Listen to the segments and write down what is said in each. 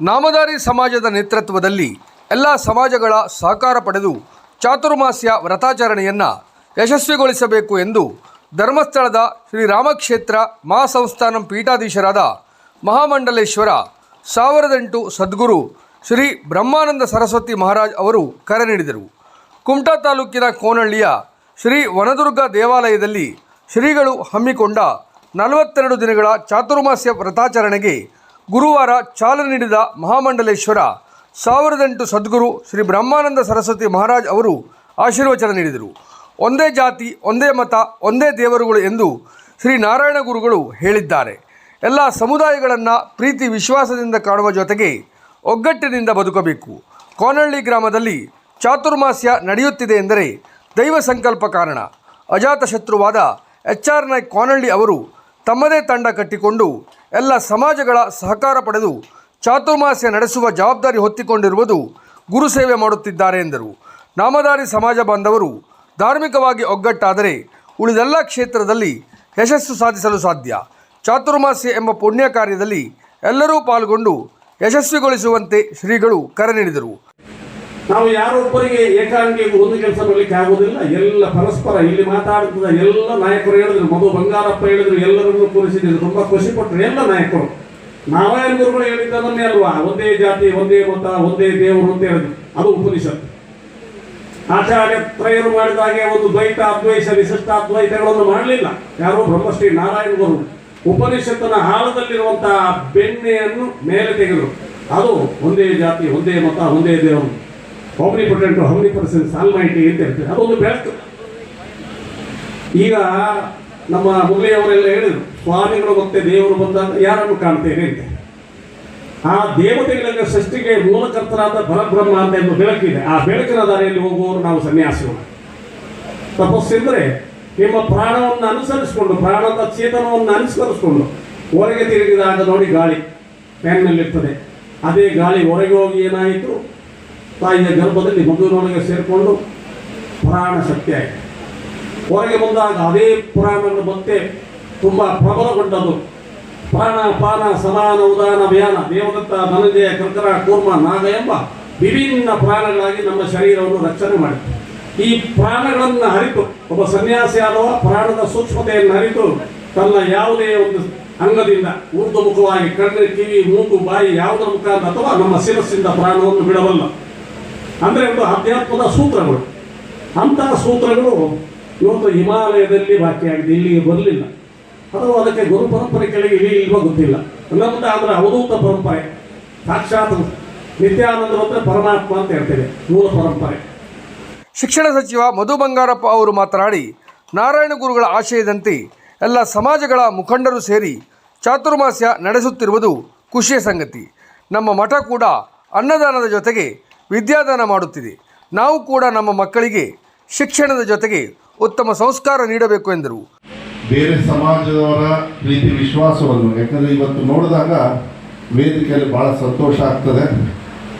ನಾಮಧಾರಿ ಸಮಾಜದ ನೇತೃತ್ವದಲ್ಲಿ ಎಲ್ಲ ಸಮಾಜಗಳ ಸಹಕಾರ ಪಡೆದು ಚಾತುರ್ಮಾಸ್ಯ ವ್ರತಾಚರಣೆಯನ್ನು ಯಶಸ್ವಿಗೊಳಿಸಬೇಕು ಎಂದು ಧರ್ಮಸ್ಥಳದ ಶ್ರೀರಾಮಕ್ಷೇತ್ರ ಮಹಾಸಂಸ್ಥಾನಂ ಪೀಠಾಧೀಶರಾದ ಮಹಾಮಂಡಲೇಶ್ವರ ಸಾವಿರದೆಂಟು ಸದ್ಗುರು ಶ್ರೀ ಬ್ರಹ್ಮಾನಂದ ಸರಸ್ವತಿ ಮಹಾರಾಜ್ ಅವರು ಕರೆ ನೀಡಿದರು. ಕುಮಟಾ ತಾಲೂಕಿನ ಕೋನಹಳ್ಳಿಯ ಶ್ರೀ ವನದುರ್ಗ ದೇವಾಲಯದಲ್ಲಿ ಶ್ರೀಗಳು ಹಮ್ಮಿಕೊಂಡ ನಲವತ್ತೆರಡು ದಿನಗಳ ಚಾತುರ್ಮಾಸ್ಯ ವ್ರತಾಚರಣೆಗೆ ಗುರುವಾರ ಚಾಲನೆ ನೀಡಿದ ಮಹಾಮಂಡಲೇಶ್ವರ ಸಾವಿರದ ಎಂಟು ಸದ್ಗುರು ಶ್ರೀ ಬ್ರಹ್ಮಾನಂದ ಸರಸ್ವತಿ ಮಹಾರಾಜ್ ಅವರು ಆಶೀರ್ವಚನ ನೀಡಿದರು. ಒಂದೇ ಜಾತಿ, ಒಂದೇ ಮತ, ಒಂದೇ ದೇವರುಗಳು ಎಂದು ಶ್ರೀ ನಾರಾಯಣ ಗುರುಗಳು ಹೇಳಿದ್ದಾರೆ. ಎಲ್ಲ ಸಮುದಾಯಗಳನ್ನು ಪ್ರೀತಿ, ವಿಶ್ವಾಸದಿಂದ ಕಾಣುವ ಜೊತೆಗೆ ಒಗ್ಗಟ್ಟಿನಿಂದ ಬದುಕಬೇಕು. ಕೋನಹಳ್ಳಿ ಗ್ರಾಮದಲ್ಲಿ ಚಾತುರ್ಮಾಸ್ಯ ನಡೆಯುತ್ತಿದೆ ಎಂದರೆ ದೈವ ಸಂಕಲ್ಪ ಕಾರಣ. ಅಜಾತಶತ್ರುವಾದ ಎಚ್ ಆರ್ ನಾಯ್ಕ್ ಕೋನಹಳ್ಳಿ ಅವರು ತಮ್ಮದೇ ತಂಡ ಕಟ್ಟಿಕೊಂಡು ಎಲ್ಲ ಸಮಾಜಗಳ ಸಹಕಾರ ಪಡೆದು ಚಾತುರ್ಮಾಸ್ಯ ನಡೆಸುವ ಜವಾಬ್ದಾರಿ ಹೊತ್ತಿಕೊಂಡಿರುವುದು ಗುರು ಸೇವೆ ಮಾಡುತ್ತಿದ್ದಾರೆ ಎಂದರು. ನಾಮಧಾರಿ ಸಮಾಜ ಬಾಂಧವರು ಧಾರ್ಮಿಕವಾಗಿ ಒಗ್ಗಟ್ಟಾದರೆ ಉಳಿದೆಲ್ಲ ಕ್ಷೇತ್ರದಲ್ಲಿ ಯಶಸ್ಸು ಸಾಧಿಸಲು ಸಾಧ್ಯ. ಚಾತುರ್ಮಾಸ್ಯ ಎಂಬ ಪುಣ್ಯ ಕಾರ್ಯದಲ್ಲಿ ಎಲ್ಲರೂ ಪಾಲ್ಗೊಂಡು ಯಶಸ್ವಿಗೊಳಿಸುವಂತೆ ಶ್ರೀಗಳು ಕರೆ ನೀಡಿದರು. ನಾವು ಯಾರೊಬ್ಬರಿಗೆ ಏಕಾಂಗಿ ಒಂದು ಕೆಲಸ ಮಾಡಲಿಕ್ಕೆ ಆಗೋದಿಲ್ಲ ಎಲ್ಲ ಪರಸ್ಪರ ಇಲ್ಲಿ ಮಾತಾಡ್ತಿದ್ದ ಎಲ್ಲ ನಾಯಕರು ಹೇಳಿದ್ರು ಮಧು ಬಂಗಾರಪ್ಪ ಹೇಳಿದ್ರು, ಎಲ್ಲರನ್ನು ಕೂರಿಸಿದ್ರು ತುಂಬಾ ಖುಷಿ ಪಟ್ಟರು ಎಲ್ಲ ನಾಯಕರು. ನಾವೇ ಗುರುಗಳು ಹೇಳಿದ್ದನ್ನೇ ಅಲ್ವಾ? ಒಂದೇ ಜಾತಿ, ಒಂದೇ ಮತ, ಒಂದೇ ದೇವರು ಅಂತ ಹೇಳಿದ್ರು. ಅದು ಉಪನಿಷತ್ ಆಚಾರ್ಯ ತ್ರಯರು ಮಾಡಿದ ಹಾಗೆ ಒಂದು ದ್ವೈತ, ಅದ್ವೈತ, ವಿಶಿಷ್ಟ ಅದ್ವೈತಗಳನ್ನು ಮಾಡಲಿಲ್ಲ. ಯಾರು ಬ್ರಹ್ಮಶ್ರೀ ನಾರಾಯಣ ಗುರು ಉಪನಿಷತ್ತಿನ ಹಾಳದಲ್ಲಿರುವಂತಹ ಬೆಣ್ಣೆಯನ್ನು ಮೇಲೆ ತೆಗೆದರು. ಅದು ಒಂದೇ ಜಾತಿ, ಒಂದೇ ಮತ, ಒಂದೇ ದೇವರು. ಹೋಮ್ನಿ ಪೊಟೆಂಟು ಪರ್ಸೆಂಟ್ ಸಾಲ್ ಮಾಹಿತಿ ಅಂತ ಹೇಳ್ತಾರೆ ಅದೊಂದು ಬೆಳಕು ಈಗ ನಮ್ಮ ಮುರಳಿಯವರೆಲ್ಲ ಹೇಳಿದರು, ಸ್ವಾಮಿಗಳು ಮತ್ತೆ ದೇವರು ಬಂದಾಗ ಯಾರನ್ನು ಕಾಣ್ತೇನೆ ಅಂತ. ಆ ದೇವತೆಗಳಿಗೆ ಸೃಷ್ಟಿಗೆ ಮೂಲಕರ್ತರಾದ ಪರಬ್ರಹ್ಮ ಅಂತ ಒಂದು ಬೆಳಕಿದೆ. ಆ ಬೆಳಕಿನ ದಾರಿಯಲ್ಲಿ ಹೋಗುವವರು ನಾವು ಸನ್ಯಾಸಿಗಳು. ತಪಸ್ಸೆಂದರೆ ನಿಮ್ಮ ಪ್ರಾಣವನ್ನು ಅನುಸರಿಸಿಕೊಂಡು, ಪ್ರಾಣದ ಚೇತನವನ್ನು ಅನುಸರಿಸಿಕೊಂಡು ಹೊರಗೆ ತಿರುಗಿದಾಗ ನೋಡಿ ಗಾಳಿ ಫ್ಯಾನ್ನಲ್ಲಿರ್ತದೆ ಅದೇ ಗಾಳಿ ಹೊರಗೆ ಹೋಗಿ ಏನಾಯಿತು? ತಾಯಿಯ ಗರ್ಭದಲ್ಲಿ ಮಗುವಿನೊಳಗೆ ಸೇರಿಕೊಂಡು ಪುರಾಣ ಶಕ್ತಿ ಆಯಿತು ಹೊರಗೆ ಬಂದಾಗ ಅದೇ ಪುರಾಣವನ್ನು ಮತ್ತೆ ತುಂಬ ಪ್ರಬಲಗೊಂಡದು ಪ್ರಾಣ, ಪಾನ, ಸಮಾನ, ಉದಾನ, ವ್ಯಾನ, ದೇವದತ್ತ, ಧನಂಜಯ, ಕರ್ಕರ, ಕೂರ್ಮ, ನಾಗ ಎಂಬ ವಿಭಿನ್ನ ಪ್ರಾಣಗಳಾಗಿ ನಮ್ಮ ಶರೀರವನ್ನು ರಕ್ಷಣೆ ಮಾಡಿತು ಈ ಪ್ರಾಣಗಳನ್ನು ಅರಿತು ಒಬ್ಬ ಸನ್ಯಾಸಿ ಆದವ ಪ್ರಾಣದ ಸೂಕ್ಷ್ಮತೆಯನ್ನು ಅರಿತು ತನ್ನ ಯಾವುದೇ ಒಂದು ಅಂಗದಿಂದ ಊರ್ಧ್ವಮುಖವಾಗಿ ಕಣ್ಣು, ಕಿವಿ, ಮೂಗು, ಬಾಯಿ ಯಾವುದರ ಮುಖಾಂತರ ಅಥವಾ ನಮ್ಮ ಶಿರಸ್ಸಿಂದ ಪ್ರಾಣವನ್ನು ಬಿಡಬಲ್ಲ. ಅಂದರೆ ಒಂದು ಆಧ್ಯಾತ್ಮದ ಸೂತ್ರಗಳು. ಅಂತಹ ಸೂತ್ರಗಳು ಇವತ್ತು ಹಿಮಾಲಯದಲ್ಲಿ ಬಾಕಿಯಾಗಿದೆ ಇಲ್ಲಿಗೆ ಬರಲಿಲ್ಲ. ಅದು ಅದಕ್ಕೆ ಗುರು ಪರಂಪರೆ ಕೆಳಗೆ ಇಲ್ಲಿ ಇಲ್ವೋ ಗೊತ್ತಿಲ್ಲ. ನಮ್ದು ಆದರೆ ಅವಧೂತ ಪರಂಪರೆ, ಸಾಕ್ಷಾತ್ ನಿತ್ಯಾನಂದರು ಅಂದರೆ ಪರಮಾತ್ಮ ಅಂತ ಹೇಳ್ತೇವೆ, ಮೂಲ ಪರಂಪರೆ. ಶಿಕ್ಷಣ ಸಚಿವ ಮಧು ಬಂಗಾರಪ್ಪ ಅವರು ಮಾತನಾಡಿ, ನಾರಾಯಣ ಗುರುಗಳ ಆಶಯದಂತೆ ಎಲ್ಲ ಸಮಾಜಗಳ ಮುಖಂಡರು ಸೇರಿ ಚಾತುರ್ಮಾಸ್ಯ ನಡೆಸುತ್ತಿರುವುದು ಖುಷಿಯ ಸಂಗತಿ. ನಮ್ಮ ಮಠ ಕೂಡ ಅನ್ನದಾನದ ಜೊತೆಗೆ ವಿದ್ಯಾದಾನ ಮಾಡುತ್ತಿದೆ. ನಾವು ಕೂಡ ನಮ್ಮ ಮಕ್ಕಳಿಗೆ ಶಿಕ್ಷಣದ ಜೊತೆಗೆ ಉತ್ತಮ ಸಂಸ್ಕಾರ ನೀಡಬೇಕು ಎಂದರು. ಬೇರೆ ಸಮಾಜದವರ ಪ್ರೀತಿ ವಿಶ್ವಾಸವನ್ನು, ಯಾಕಂದರೆ ಇವತ್ತು ನೋಡಿದಾಗ ವೇದಿಕೆಯಲ್ಲಿ ಭಾಳ ಸಂತೋಷ ಆಗ್ತದೆ.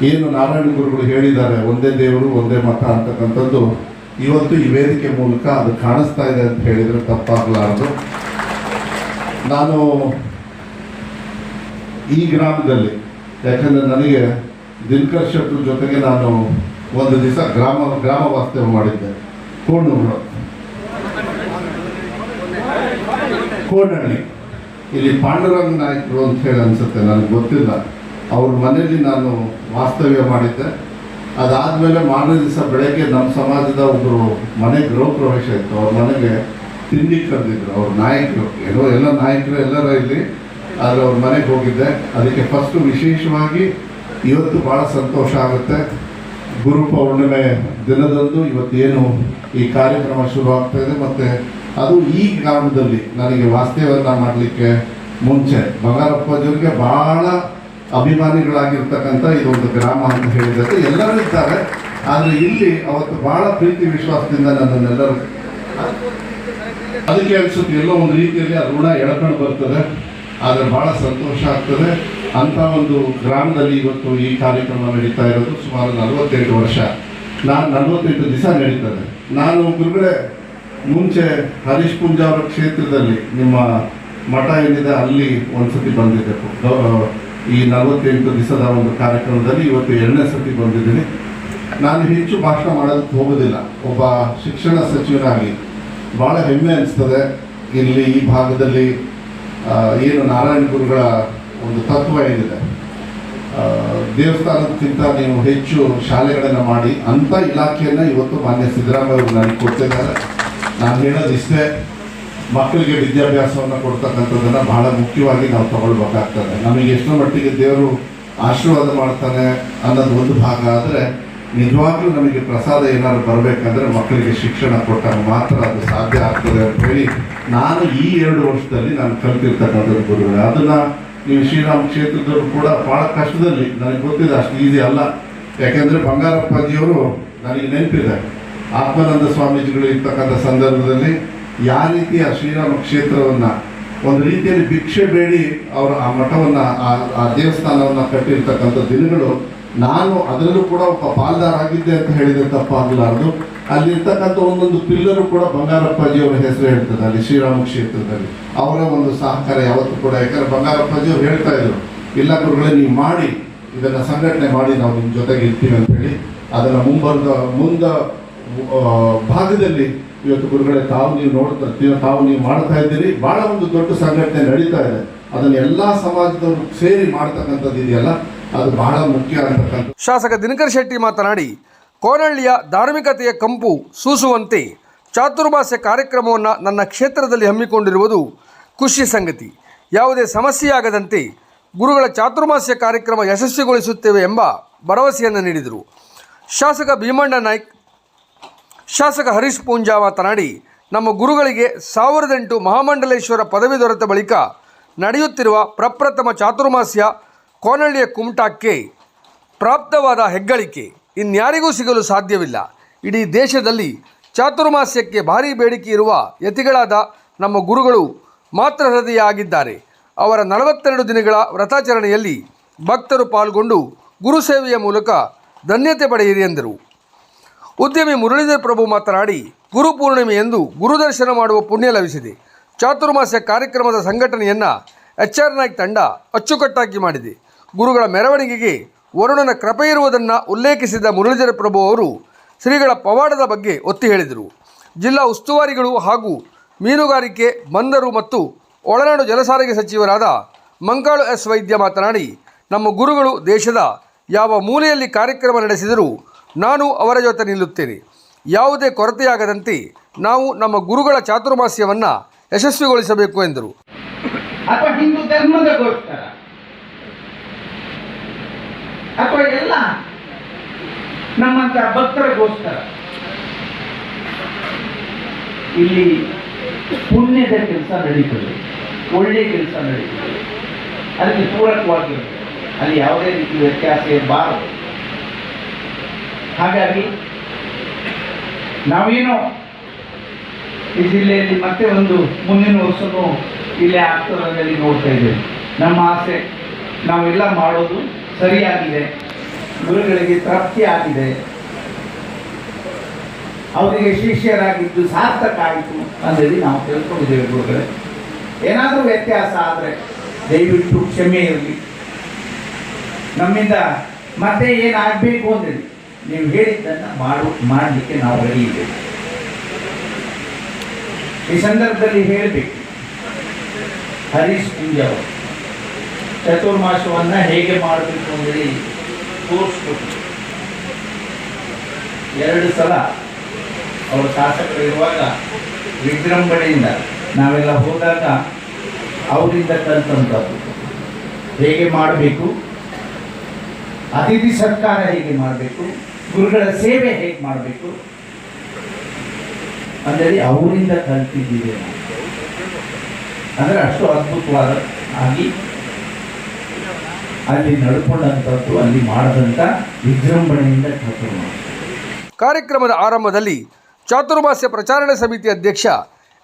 ಏನು ನಾರಾಯಣ ಗುರುಗಳು ಹೇಳಿದ್ದಾರೆ, ಒಂದೇ ದೇವರು, ಒಂದೇ ಮತ ಅಂತಕ್ಕಂಥದ್ದು ಇವತ್ತು ಈ ವೇದಿಕೆ ಮೂಲಕ ಅದು ಕಾಣಿಸ್ತಾ ಇದೆ ಅಂತ ಹೇಳಿದರೆ ತಪ್ಪಾಗಲಾರದು. ನಾನು ಈ ಗ್ರಾಮದಲ್ಲಿ, ಯಾಕಂದರೆ ನನಗೆ ದಿನಕರ್ ಶೆಟ್ರ ಜೊತೆಗೆ ನಾನು ಒಂದು ದಿವಸ ಗ್ರಾಮ ಗ್ರಾಮ ವಾಸ್ತವ್ಯ ಮಾಡಿದ್ದೆ. ಕೋಣೂರು. ಕೋಣಹಳ್ಳಿ ಇಲ್ಲಿ ಪಾಂಡುರಂಗ ನಾಯಕರು ಅಂತ ಹೇಳಿ ಅನ್ಸುತ್ತೆ, ನನಗೆ ಗೊತ್ತಿಲ್ಲ. ಅವ್ರ ಮನೆಯಲ್ಲಿ ನಾನು ವಾಸ್ತವ್ಯ ಮಾಡಿದ್ದೆ. ಅದಾದಮೇಲೆ ಮಾರನೇ ದಿವಸ ಬೆಳಗ್ಗೆ ನಮ್ಮ ಸಮಾಜದ ಒಬ್ಬರು ಮನೆ ಗೃಹ ಪ್ರವೇಶ ಇತ್ತು. ಅವ್ರ ಮನೆಗೆ ತಿಂಡಿ ಕರೆದಿದ್ರು. ಅವ್ರ ನಾಯಕರು. ಏನೋ ಎಲ್ಲ ನಾಯಕರು ಎಲ್ಲರ ಇಲ್ಲಿ. ಆದರೆ ಅವ್ರ ಮನೆಗೆ ಹೋಗಿದ್ದೆ. ಅದಕ್ಕೆ ಫಸ್ಟು ವಿಶೇಷವಾಗಿ ಇವತ್ತು ಭಾಳ ಸಂತೋಷ ಆಗುತ್ತೆ. ಗುರು ಪೌರ್ಣಿಮೆ ದಿನದಂದು ಇವತ್ತೇನು ಈ ಕಾರ್ಯಕ್ರಮ ಶುರು ಆಗ್ತಾ ಇದೆ. ಮತ್ತು ಅದು ಈ ಗ್ರಾಮದಲ್ಲಿ ನನಗೆ ವಾಸ್ತವ್ಯವನ್ನು ಮಾಡಲಿಕ್ಕೆ ಮುಂಚೆ ಬಂಗಾರಪ್ಪಾಜಿಯವರಿಗೆ ಬಹಳ ಅಭಿಮಾನಿಗಳಾಗಿರ್ತಕ್ಕಂಥ ಇದೊಂದು ಗ್ರಾಮ ಅಂತ ಹೇಳಿದರೆ ಎಲ್ಲರೂ ಇದ್ದಾರೆ. ಆದರೆ ಇಲ್ಲಿ ಅವತ್ತು ಬಹಳ ಪ್ರೀತಿ ವಿಶ್ವಾಸದಿಂದ ನನ್ನನ್ನೆಲ್ಲರೂ ಅದಕ್ಕೆ ಅನ್ಸುತ್ತೆ, ಎಲ್ಲೋ ಒಂದು ರೀತಿಯಲ್ಲಿ ಆ ಋಣ ಎಳ್ಕೊಂಡು ಬರ್ತದೆ. ಆದರೆ ಬಹಳ ಸಂತೋಷ ಆಗ್ತದೆ. ಅಂಥ ಒಂದು ಗ್ರಾಮದಲ್ಲಿ ಇವತ್ತು ಈ ಕಾರ್ಯಕ್ರಮ ನಡೀತಾ ಇರೋದು ಸುಮಾರು ನಲವತ್ತೆಂಟು ವರ್ಷ. ನಾನು ನಲವತ್ತೆಂಟು ದಿವಸ ನಡೀತದೆ. ನಾನು ಗುರುಗಳೇ, ಮುಂಚೆ ಹರೀಶ್ ಪುಂಜ ಕ್ಷೇತ್ರದಲ್ಲಿ ನಿಮ್ಮ ಮಠ ಏನಿದೆ ಅಲ್ಲಿ ಒಂದ್ಸತಿ ಬಂದಿದ್ದೆ. ಈ ನಲವತ್ತೆಂಟು ದಿವಸದ ಒಂದು ಕಾರ್ಯಕ್ರಮದಲ್ಲಿ ಇವತ್ತು ಎರಡನೇ ಸತಿ ಬಂದಿದ್ದೀನಿ. ನಾನು ಹೆಚ್ಚು ಭಾಷಣ ಮಾಡೋದಕ್ಕೆ ಹೋಗೋದಿಲ್ಲ. ಒಬ್ಬ ಶಿಕ್ಷಣ ಸಚಿವನಾಗಿ ಭಾಳ ಹೆಮ್ಮೆ ಅನಿಸ್ತದೆ. ಇಲ್ಲಿ ಈ ಭಾಗದಲ್ಲಿ ಏನು ನಾರಾಯಣ ಗುರುಗಳ ಒಂದು ತತ್ವ ಏನಿದೆ? ದೇವಸ್ಥಾನಕ್ಕಿಂತ ನೀವು ಹೆಚ್ಚು ಶಾಲೆಗಳನ್ನು ಮಾಡಿ ಅಂಥ ಇಲಾಖೆಯನ್ನು ಇವತ್ತು ಮಾನ್ಯ ಸಿದ್ದರಾಮಯ್ಯ ಅವರು ನನಗೆ ಕೊಡ್ತಿದ್ದಾರೆ. ನಾನು ಹೇಳೋದು ಇಷ್ಟೇ, ಮಕ್ಕಳಿಗೆ ವಿದ್ಯಾಭ್ಯಾಸವನ್ನು ಕೊಡ್ತಕ್ಕಂಥದ್ದನ್ನು ಬಹಳ ಮುಖ್ಯವಾಗಿ ನಾವು ತಗೊಳ್ಬೇಕಾಗ್ತದೆ. ನಮಗೆ ಎಷ್ಟೋ ಮಟ್ಟಿಗೆ ದೇವರು ಆಶೀರ್ವಾದ ಮಾಡ್ತಾನೆ ಅನ್ನೋದು ಒಂದು ಭಾಗ, ಆದರೆ ನಿಜವಾಗ್ಲೂ ನಮಗೆ ಪ್ರಸಾದ ಏನಾದ್ರು ಬರಬೇಕಂದ್ರೆ ಮಕ್ಕಳಿಗೆ ಶಿಕ್ಷಣ ಕೊಟ್ಟಾಗ ಮಾತ್ರ ಅದು ಸಾಧ್ಯ ಆಗ್ತದೆ ಅಂತ ಹೇಳಿ ನಾನು ಈ ಎರಡು ವರ್ಷದಲ್ಲಿ ನಾನು ಕಲ್ತಿರ್ತಕ್ಕಂಥದ್ದು ಗುರುಗಳೇ. ಅದನ್ನು ನೀವು ಶ್ರೀರಾಮ ಕ್ಷೇತ್ರದಲ್ಲೂ ಕೂಡ ಭಾಳ ಕಷ್ಟದಲ್ಲಿ, ನನಗೆ ಗೊತ್ತಿದೆ ಅಷ್ಟು ಈಸಿ ಅಲ್ಲ. ಯಾಕೆಂದರೆ ಬಂಗಾರಪ್ಪಾಜಿಯವರು ನನಗೆ ನೆನಪಿದೆ. ಆತ್ಮಾನಂದ ಸ್ವಾಮೀಜಿಗಳು ಇರ್ತಕ್ಕಂಥ ಸಂದರ್ಭದಲ್ಲಿ ಯಾವ ಆ ಶ್ರೀರಾಮ ಕ್ಷೇತ್ರವನ್ನು, ಒಂದು ರೀತಿಯಲ್ಲಿ ಭಿಕ್ಷೆ ಬೇಡಿ ಅವರು ಆ ಮಠವನ್ನು ಆ ದೇವಸ್ಥಾನವನ್ನು ಕಟ್ಟಿರ್ತಕ್ಕಂಥ ದಿನಗಳು ನಾನು ಅದರಲ್ಲೂ ಕೂಡ ಒಬ್ಬ ಪಾಲ್ದಾರ ಆಗಿದ್ದೆ ಅಂತ ಹೇಳಿದ್ರೆ ತಪ್ಪಾಗಲಾರದು ಅಲ್ಲಿರ್ತಕ್ಕಂಥ ಒಂದೊಂದು ಪಿಲ್ಲರು ಕೂಡ ಬಂಗಾರಪ್ಪಾಜಿ ಅವರ ಹೆಸರು ಹೇಳ್ತದೆ ಅಲ್ಲಿ ಶ್ರೀರಾಮ ಕ್ಷೇತ್ರದಲ್ಲಿ. ಅವರ ಒಂದು ಸಹಕಾರ ಯಾವತ್ತೂ ಕೂಡ, ಯಾಕಂದ್ರೆ ಬಂಗಾರಪ್ಪಾಜಿ ಅವ್ರು ಹೇಳ್ತಾ ಇದ್ರು, ಇಲ್ಲ ಗುರುಗಳೇ, ನೀವು ಮಾಡಿ, ಇದನ್ನು ಸಂಘಟನೆ ಮಾಡಿ, ನಾವು ನಿಮ್ಮ ಜೊತೆಗೆ ಇರ್ತೀವಿ ಅಂತ ಹೇಳಿ. ಅದನ್ನು ಮುಂಬರದ, ಮುಂದ ಭಾಗದಲ್ಲಿ ಇವತ್ತು ಗುರುಗಳೇ, ತಾವು ನೀವು ನೋಡ್ತಾ ತಾವು ನೀವು ಮಾಡ್ತಾ ಇದ್ದೀರಿ. ಬಹಳ ಒಂದು ದೊಡ್ಡ ಸಂಘಟನೆ ನಡೀತಾ ಇದೆ. ಅದನ್ನು ಎಲ್ಲ ಸಮಾಜದವರು ಸೇರಿ ಮಾಡ್ತಕ್ಕಂಥದ್ದು ಇದೆಯಲ್ಲ ಅದು ಬಹಳ ಮುಖ್ಯ ಅಂತಕ್ಕಂಥ ಶಾಸಕ ದಿನಕರ್ ಶೆಟ್ಟಿ ಮಾತನಾಡಿ, ಕೋನಹಳ್ಳಿಯ ಧಾರ್ಮಿಕತೆಯ ಕಂಪು ಸೂಸುವಂತೆ ಚಾತುರ್ಮಾಸ್ಯ ಕಾರ್ಯಕ್ರಮವನ್ನು ನನ್ನ ಕ್ಷೇತ್ರದಲ್ಲಿ ಹಮ್ಮಿಕೊಂಡಿರುವುದು ಖುಷಿ ಸಂಗತಿ. ಯಾವುದೇ ಸಮಸ್ಯೆಯಾಗದಂತೆ ಗುರುಗಳ ಚಾತುರ್ಮಾಸ್ಯ ಕಾರ್ಯಕ್ರಮ ಯಶಸ್ವಿಗೊಳಿಸುತ್ತೇವೆ ಎಂಬ ಭರವಸೆಯನ್ನು ನೀಡಿದರು. ಶಾಸಕ ಭೀಮಣ್ಣ ನಾಯ್ಕ್, ಶಾಸಕ ಹರೀಶ್ ಪೂಂಜಾ ಮಾತನಾಡಿ, ನಮ್ಮ ಗುರುಗಳಿಗೆ ಸಾವಿರದ ಎಂಟು ಮಹಾಮಂಡಲೇಶ್ವರ ಪದವಿ ದೊರೆತ ಬಳಿಕ ನಡೆಯುತ್ತಿರುವ ಪ್ರಪ್ರಥಮ ಚಾತುರ್ಮಾಸ್ಯ ಕೋನಹಳ್ಳಿಯ ಕುಮಟಾಕ್ಕೆ ಪ್ರಾಪ್ತವಾದ ಹೆಗ್ಗಳಿಕೆ ಇನ್ಯಾರಿಗೂ ಸಿಗಲು ಸಾಧ್ಯವಿಲ್ಲ. ಇಡೀ ದೇಶದಲ್ಲಿ ಚಾತುರ್ಮಾಸ್ಯಕ್ಕೆ ಭಾರೀ ಬೇಡಿಕೆ ಇರುವ ಯತಿಗಳಾದ ನಮ್ಮ ಗುರುಗಳು ಮಾತ್ರ ಹೃದಯ ಆಗಿದ್ದಾರೆ ಅವರ ನಲವತ್ತೆರಡು ದಿನಗಳ ವ್ರತಾಚರಣೆಯಲ್ಲಿ ಭಕ್ತರು ಪಾಲ್ಗೊಂಡು ಗುರು ಸೇವೆಯ ಮೂಲಕ ಧನ್ಯತೆ ಪಡೆಯಿರಿ ಎಂದರು. ಉದ್ಯಮಿ ಮುರಳೀಧರ ಪ್ರಭು ಮಾತನಾಡಿ, ಗುರು ಪೂರ್ಣಿಮೆಯಂದು ಗುರುದರ್ಶನ ಮಾಡುವ ಪುಣ್ಯ ಲಭಿಸಿದೆ. ಚಾತುರ್ಮಾಸ್ಯ ಕಾರ್ಯಕ್ರಮದ ಸಂಘಟನೆಯನ್ನು ಎಚ್ ಆರ್ ನಾಯ್ಕ್ ತಂಡ ಅಚ್ಚುಕಟ್ಟಾಗಿ ಮಾಡಿದೆ. ಗುರುಗಳ ಮೆರವಣಿಗೆಗೆ ವರುಣನ ಕೃಪೆ ಇರುವುದನ್ನು ಉಲ್ಲೇಖಿಸಿದ ಮುರಳೀಧರ ಪ್ರಭು ಅವರು ಶ್ರೀಗಳ ಪವಾಡದ ಬಗ್ಗೆ ಒತ್ತಿ ಹೇಳಿದರು. ಜಿಲ್ಲಾ ಉಸ್ತುವಾರಿಗಳು ಹಾಗೂ ಮೀನುಗಾರಿಕೆ, ಬಂದರು ಮತ್ತು ಒಳನಾಡು ಜಲಸಾರಿಗೆ ಸಚಿವರಾದ ಮಂಕಾಳು ಎಸ್ ವೈದ್ಯ ಮಾತನಾಡಿ, ನಮ್ಮ ಗುರುಗಳು ದೇಶದ ಯಾವ ಮೂಲೆಯಲ್ಲಿ ಕಾರ್ಯಕ್ರಮ ನಡೆಸಿದರೂ ನಾನು ಅವರ ಜೊತೆ ನಿಲ್ಲುತ್ತೇನೆ. ಯಾವುದೇ ಕೊರತೆಯಾಗದಂತೆ ನಾವು ನಮ್ಮ ಗುರುಗಳ ಚಾತುರ್ಮಾಸ್ಯವನ್ನು ಯಶಸ್ವಿಗೊಳಿಸಬೇಕು ಎಂದರು. ಅಥವಾ ಎಲ್ಲ ನಮ್ಮಂತ ಭಕ್ತರಿಗೋಸ್ಕರ. ಇಲ್ಲಿ ಪುಣ್ಯದ ಕೆಲಸ ನಡೀತದೆ, ಒಳ್ಳೆ ಕೆಲಸ ನಡೀತದೆ. ಅದಕ್ಕೆ ಪೂರಕವಾಗಿರುತ್ತೆ ಅಲ್ಲಿ ಯಾವುದೇ ರೀತಿ ವ್ಯತ್ಯಾಸ ಇರಬಾರದು. ಹಾಗಾಗಿ ನಾವೇನೋ ಈ ಜಿಲ್ಲೆಯಲ್ಲಿ ಮತ್ತೆ ಒಂದು ಮುಂದಿನ ವರ್ಷವೂ ಇಲ್ಲೇ ಆಗ್ತದಲ್ಲಿ ನೋಡ್ತಾ ಇದ್ದೇವೆ. ನಮ್ಮ ಆಸೆ, ನಾವೆಲ್ಲ ಮಾಡೋದು ಸರಿಯಾಗಿದೆ. ಗುರುಗಳಿಗೆ ತೃಪ್ತಿ ಆಗಿದೆ ಅವರಿಗೆ ಶಿಷ್ಯರಾಗಿದ್ದು ಸಾರ್ಥಕ ಆಯಿತು ಅಂತೇಳಿ ನಾವು ತಿಳ್ಕೊಂಡಿದ್ದೇವೆ ಗುರುಗಳೇ. ಏನಾದರೂ ವ್ಯತ್ಯಾಸ ಆದರೆ ದಯವಿಟ್ಟು ಕ್ಷಮೆ ಇರಲಿ. ನಮ್ಮಿಂದ ಮತ್ತೆ ಏನಾಗಬೇಕು ಅಂದೇಳಿ ನೀವು ಹೇಳಿದ್ದನ್ನು ಮಾಡು, ಮಾಡಲಿಕ್ಕೆ ನಾವು ರೆಡಿ ಇದ್ದೇವೆ. ಈ ಸಂದರ್ಭದಲ್ಲಿ ಹೇಳಬೇಕು. ಹರೀಶ್ ಅವರು ಚತುರ್ಮಾಸವನ್ನ ಹೇಗೆ ಮಾಡಬೇಕು ಅಂತೇಳಿ ತೋರಿಸ್ಕೊಟ್ಟು ಎರಡು ಸಲ ಅವರು ಶಾಸಕರಿರುವಾಗ ವಿಜೃಂಭಣೆಯಿಂದ ನಾವೆಲ್ಲ ಹೋದಾಗ ಅವರಿಂದ ಕಲಿತಂಥದ್ದು ಹೇಗೆ ಮಾಡಬೇಕು? ಅತಿಥಿ ಸತ್ಕಾರ ಹೇಗೆ ಮಾಡಬೇಕು? ಗುರುಗಳ ಸೇವೆ ಹೇಗೆ ಮಾಡಬೇಕು? ಅಂದರೆ ಅವರಿಂದ ಕಲ್ತಿದ್ದೀವಿ ಅಂದರೆ ಅಷ್ಟು ಅದ್ಭುತವಾದ ಆಗಿ ಅಲ್ಲಿ ನಡ್ಕೊಂಡಂಥದ್ದು, ಅಲ್ಲಿ ಮಾಡದಂತ ವಿಜೃಂಭಣೆಯಿಂದ ಕಾರ್ಯಕ್ರಮದ ಆರಂಭದಲ್ಲಿ ಚಾತುರ್ಮಾಸ್ಯ ಪ್ರಚಾರಣಾ ಸಮಿತಿ ಅಧ್ಯಕ್ಷ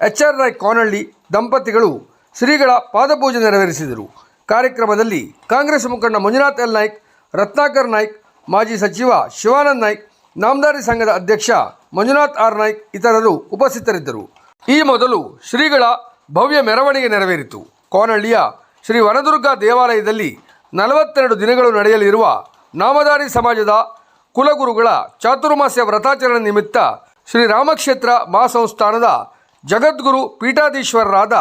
ಎಚ್ ಆರ್ ರಾಯ್ ಕೋನಹಳ್ಳಿ ದಂಪತಿಗಳು ಶ್ರೀಗಳ ಪಾದಪೂಜೆ ನೆರವೇರಿಸಿದರು. ಕಾರ್ಯಕ್ರಮದಲ್ಲಿ ಕಾಂಗ್ರೆಸ್ ಮುಖಂಡ ಮಂಜುನಾಥ್ ಎಲ್ ನಾಯ್ಕ್, ರತ್ನಾಕರ್ ನಾಯ್ಕ್, ಮಾಜಿ ಸಚಿವ ಶಿವಾನಂದ್ ನಾಯ್ಕ್, ನಾಮದಾರಿ ಸಂಘದ ಅಧ್ಯಕ್ಷ ಮಂಜುನಾಥ್ ಆರ್ ನಾಯ್ಕ್ ಇತರರು ಉಪಸ್ಥಿತರಿದ್ದರು. ಈ ಮೊದಲು ಶ್ರೀಗಳ ಭವ್ಯ ಮೆರವಣಿಗೆ ನೆರವೇರಿತು. ಕೋನಹಳ್ಳಿಯ ಶ್ರೀ ವನದುರ್ಗ ದೇವಾಲಯದಲ್ಲಿ ನಲವತ್ತೆರಡು ದಿನಗಳು ನಡೆಯಲಿರುವ ನಾಮಧಾರಿ ಸಮಾಜದ ಕುಲಗುರುಗಳ ಚಾತುರ್ಮಾಸ್ಯ ವ್ರತಾಚರಣೆ ನಿಮಿತ್ತ ಶ್ರೀ ರಾಮಕ್ಷೇತ್ರ ಮಹಾಸಂಸ್ಥಾನದ ಜಗದ್ಗುರು ಪೀಠಾಧೀಶ್ವರರಾದ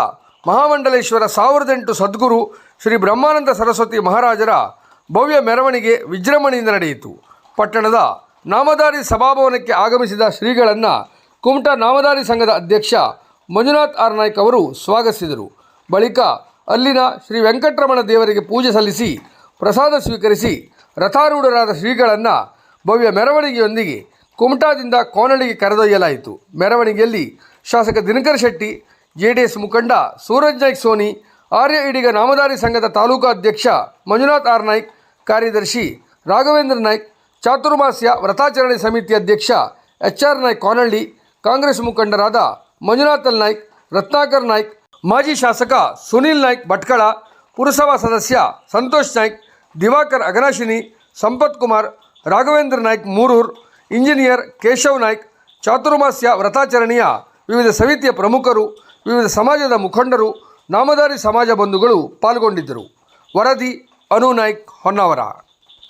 ಮಹಾಮಂಡಲೇಶ್ವರ ಸಾವಿರದ ಎಂಟು ಸದ್ಗುರು ಶ್ರೀ ಬ್ರಹ್ಮಾನಂದ ಸರಸ್ವತಿ ಮಹಾರಾಜರ ಭವ್ಯ ಮೆರವಣಿಗೆ ವಿಜೃಂಭಣೆಯಿಂದ ನಡೆಯಿತು. ಪಟ್ಟಣದ ನಾಮಧಾರಿ ಸಭಾಭವನಕ್ಕೆ ಆಗಮಿಸಿದ ಶ್ರೀಗಳನ್ನು ಕುಮಟಾ ನಾಮಧಾರಿ ಸಂಘದ ಅಧ್ಯಕ್ಷ ಮಂಜುನಾಥ್ ಆರ್ ನಾಯ್ಕ್ ಅವರು ಸ್ವಾಗತಿಸಿದರು. ಬಳಿಕ ಅಲ್ಲಿನ ಶ್ರೀ ವೆಂಕಟರಮಣ ದೇವರಿಗೆ ಪೂಜೆ ಸಲ್ಲಿಸಿ, ಪ್ರಸಾದ ಸ್ವೀಕರಿಸಿ, ರಥಾರೂಢರಾದ ಶ್ರೀಗಳನ್ನು ಭವ್ಯ ಮೆರವಣಿಗೆಯೊಂದಿಗೆ ಕುಮಟಾದಿಂದ ಕೋನಳಿಗೆ ಕರೆದೊಯ್ಯಲಾಯಿತು. ಮೆರವಣಿಗೆಯಲ್ಲಿ ಶಾಸಕ Dinakar Shetty J D S ಮುಖಂಡ ಸೂರಜ್ ನಾಯ್ಕ್ ಸೋನಿ, ಆರ್ಯ ಇಡಿಗ ನಾಮಧಾರಿ ಸಂಘದ ತಾಲೂಕು ಅಧ್ಯಕ್ಷ ಮಂಜುನಾಥ್ ಆರ್ ನಾಯ್ಕ್, ಕಾರ್ಯದರ್ಶಿ ರಾಘವೇಂದ್ರ ನಾಯ್ಕ್, ಚಾತುರ್ಮಾಸ್ಯ ವ್ರತಾಚರಣೆ ಸಮಿತಿ ಅಧ್ಯಕ್ಷ ಎಚ್ ಆರ್ ನಾಯ್ಕ್ ಕೋನಳ್ಳಿ, ಕಾಂಗ್ರೆಸ್ ಮುಖಂಡರಾದ ಮಂಜುನಾಥಲ್ ನಾಯ್ಕ್, ರತ್ನಾಕರ್ ನಾಯ್ಕ್ ಮಾಜಿ ಶಾಸಕ ಸುನೀಲ್ ನಾಯ್ಕ್ ಭಟ್ಕಳ, ಪುರಸಭಾ ಸದಸ್ಯ ಸಂತೋಷ್ ನಾಯ್ಕ್, ದಿವಾಕರ್ ಅಗನಾಶಿನಿ, ಸಂಪತ್ ಕುಮಾರ್, ರಾಘವೇಂದ್ರ ನಾಯ್ಕ್ ಮೂರೂರ್, ಇಂಜಿನಿಯರ್ ಕೇಶವ್ ನಾಯ್ಕ್, ಚಾತುರ್ಮಾಸ್ಯ ವ್ರತಾಚರಣೆಯ ವಿವಿಧ ಸಮಿತಿಯ ಪ್ರಮುಖರು, ವಿವಿಧ ಸಮಾಜದ ಮುಖಂಡರು, ನಾಮಧಾರಿ ಸಮಾಜ ಬಂಧುಗಳು ಪಾಲ್ಗೊಂಡಿದ್ದರು. ವರದಿ ಅನು ನಾಯ್ಕ್ ಹೊನ್ನಾವರ.